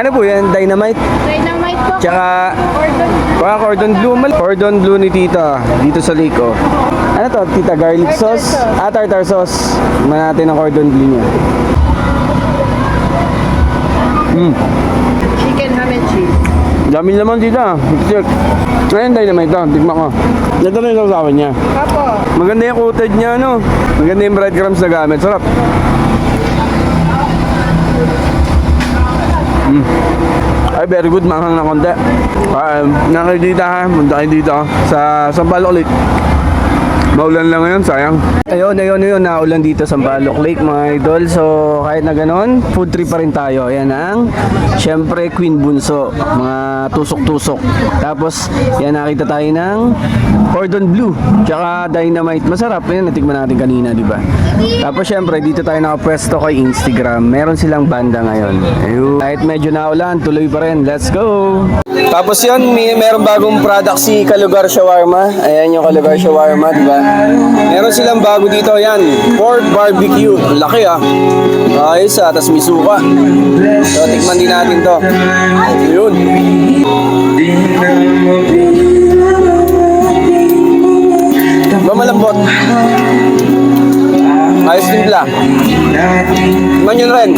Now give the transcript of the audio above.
Ano po yan? Dynamite? Dynamite po. Tsaka, Cordon. mga cordon blue. Mal- Cordon blue ni tita. Dito sa lake, oh. Ano to, tita? Garlic Tartar sauce? sauce. Ah, tartar sauce. Tingnan natin ang cordon blue niya. Mm. Chicken ham and cheese. Dami naman tita. Check. Ngayon dynamite to. Tignan ko. Ito na yung sausawan niya. Apo. Maganda yung coated niya, no? Maganda yung breadcrumbs na gamit. Sarap. Ay, very good. Manghang na konti. Um, nakikita ha. Punta kayo dito sa Sampaloc Lake. Maulan lang ngayon, sayang. Ayun, ayun, ayun. Naulan dito sa Sampaloc Lake, mga idol. So, kahit na ganon, food trip pa rin tayo. Ayan ang, syempre, Queen Bunso. Mga tusok-tusok. Tapos, yan, nakita tayo ng cordon blue. Tsaka dynamite. Masarap. Yan, natikman natin kanina, di ba? Tapos, syempre, dito tayo nakapwesto kay Instagram. Meron silang banda ngayon. Ayun. Kahit medyo naulan, tuloy pa rin. Let's go! Tapos yun, may meron bagong product si Kalugar Shawarma. Ayan yung Kalugar Shawarma, di ba? Meron silang bago dito, yan. Pork barbecue. Laki ah. Ayos ah, tas may suka. So, tikman din natin to. Yun. Ba malambot? Ayos din pala. Tikman yun rin.